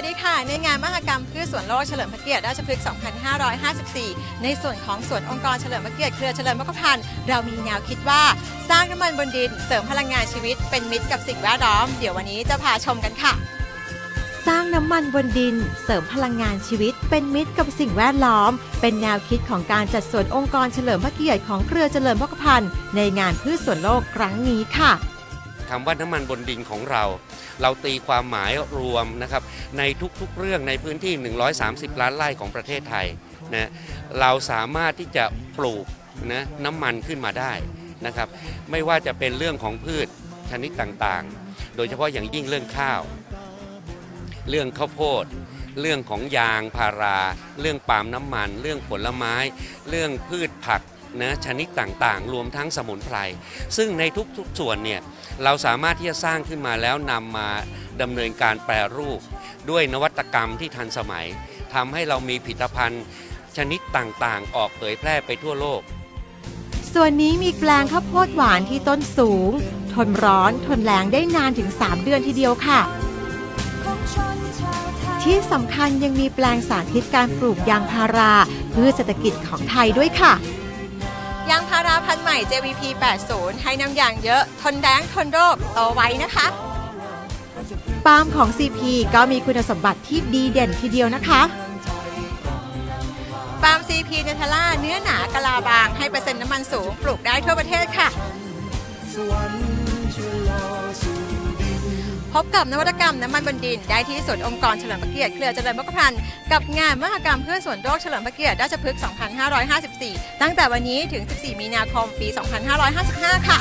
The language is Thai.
วัสดีค่ะ ในงานมหกรรมพืชสวนโลกเฉลิมพระเกียรติราชพฤกษ์ 2554 ในส่วนของสวนองค์กรเฉลิมพระเกียรติเครือเฉลิมพระกพันธ์เรามีแนวคิดว่าสร้างน้ำมันบนดิน เสริมพลังงานชีวิต เป็นมิตรกับสิ่งแวดล้อม เดี๋ยววันนี้จะพาชมกันค่ะ สร้างน้ำมันบนดิน เสริมพลังงานชีวิต เป็นมิตรกับสิ่งแวดล้อม เป็นแนวคิดของการจัดสวนองค์กรเฉลิมพระเกียรติของเครือเฉลิมพระพันธ์ในงานพืชสวนโลกครั้งนี้ค่ะ คำว่าน้ำมันบนดินของเรา เราตีความหมายรวมนะครับในทุกๆเรื่องในพื้นที่ 130 ล้านไร่ของประเทศไทยนะเราสามารถที่จะปลูกนะน้ำมันขึ้นมาได้นะครับไม่ว่าจะเป็นเรื่องของพืชชนิดต่างๆ โดยเฉพาะอย่างยิ่งเรื่องข้าว เรื่องข้าวโพด เรื่องของยางพารา เรื่องปาล์มน้ำมัน เรื่องผลไม้ เรื่องพืชผัก นะชนิดต่างๆ รวมทั้งสมุนไพร ซึ่งในทุกๆส่วนเนี่ยเราสามารถที่จะสร้างขึ้นมาแล้วนำมาดำเนินการแปรรูป ด้วยนวัตกรรมที่ทันสมัยทำให้เรามีผลิตภัณฑ์ชนิดต่างๆ ออกเผยแพร่ไปทั่วโลก ส่วนนี้มีแปลงข้าวโพดหวานที่ต้นสูง ทนร้อนทนแรงได้นานถึง 3 เดือนทีเดียวค่ะ ที่สำคัญยังมีแปลงสาธิตการปลูกยางพาราเพื่อเศรษฐกิจของไทยด้วยค่ะ ยางพาราพันธุ์ใหม่ JVP 80 ให้น้ำยางเยอะ ทนแดงทนโรคโตไวนะคะปาล์มของ CP ก็มีคุณสมบัติที่ดีเด่นทีเดียวนะคะฟาร์ม CP เนเทล่าเนื้อหนากะลาบางให้เปอร์เซ็นต์น้ำมันสูงปลูกได้ทั่วประเทศค่ะพ บกับนวัตกรรมน้ำมันบนดิน ได้ที่ศูนย์องค์กรเฉลิมพระเกียรติเครือเจริญพกพันธ์กับงานมหกรรมเพื่อส่วนโลกเฉลิมพระเกียรติราชพฤกษ์ 2554 ตั้งแต่วันนี้ถึง 14 มีนาคม ปี 2555 ค่ะ